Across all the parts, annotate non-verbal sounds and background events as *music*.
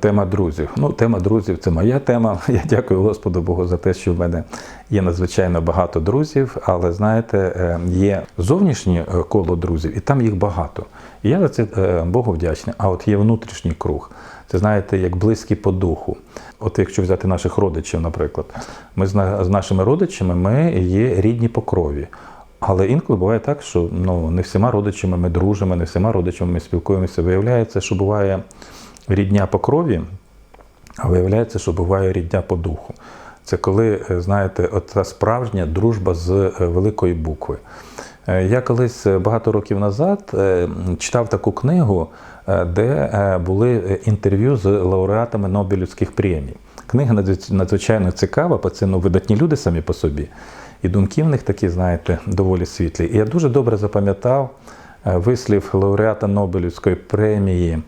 Тема друзів. Ну, тема друзів це моя тема. *laughs* Я дякую Господу Богу за те, що в мене є надзвичайно багато друзів, але знаєте, е, є зовнішнє е, коло друзів, і там їх багато. І я за це е, Богу вдячний. А от є внутрішній круг. Це знаєте, як близькі по духу. От якщо взяти наших родичів, наприклад, ми з нашими родичами ми є рідні по крові. Але інколи буває так, що ну, не всіма родичами ми дружимо, не всіма родичами ми спілкуємося. Виявляється, що буває рідня по крові, а виявляється, що буває рідня по духу. Це коли, е, знаєте, та справжня дружба з е, великої букви. Е, Я колись багато років назад читав таку книгу, де були інтерв'ю з лауреатами Нобелівських премій. Книга надзвичайно цікава, бо ну, видатні люди самі по собі. І думки в них такі, знаєте, доволі світлі. І я дуже добре запам'ятав вислів лауреата Нобелівської премії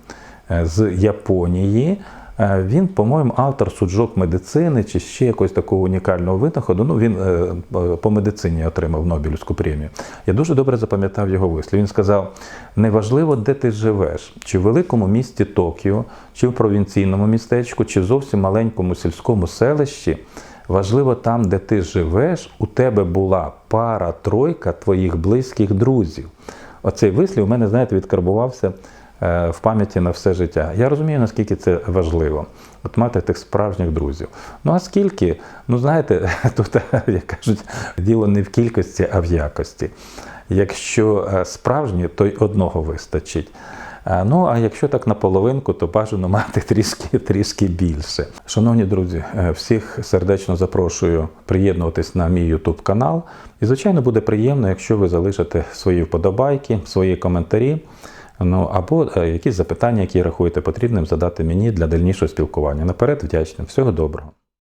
з Японії. Е, Він, по-моєму, автор суджок медицини чи ще якогось такого унікального винаходу. Ну, він е, по медицині отримав Нобелівську премію. Я дуже добре запам'ятав його вислів. Він сказав: неважливо, де ти живеш, чи в великому місті Токіо, чи в провінційному містечку, чи в зовсім маленькому сільському селищі. Важливо там, де ти живеш, у тебе була пара, тройка твоїх близьких друзів. Оцей вислів у мене, знаєте, відкарбувався е, в пам'яті на все життя. Я розумію, наскільки це важливо, от мати тих справжніх друзів. Ну а скільки, ну знаєте, *laughs* тут, як кажуть, діло не в кількості, а в якості. Якщо е, справжні, то й одного вистачить. Е, Ну, а якщо так на половинку, то бажано мати *laughs* трішки, трішки більше. Шановні друзі, е, всіх сердечно запрошую приєднуватись на мій YouTube канал. І, звичайно, буде приємно, якщо ви залишите свої вподобайки, свої коментарі. Ну або е, якісь запитання, які рахуєте потрібним задати мені для дальнішого спілкування. Наперед вдячним. Всього доброго.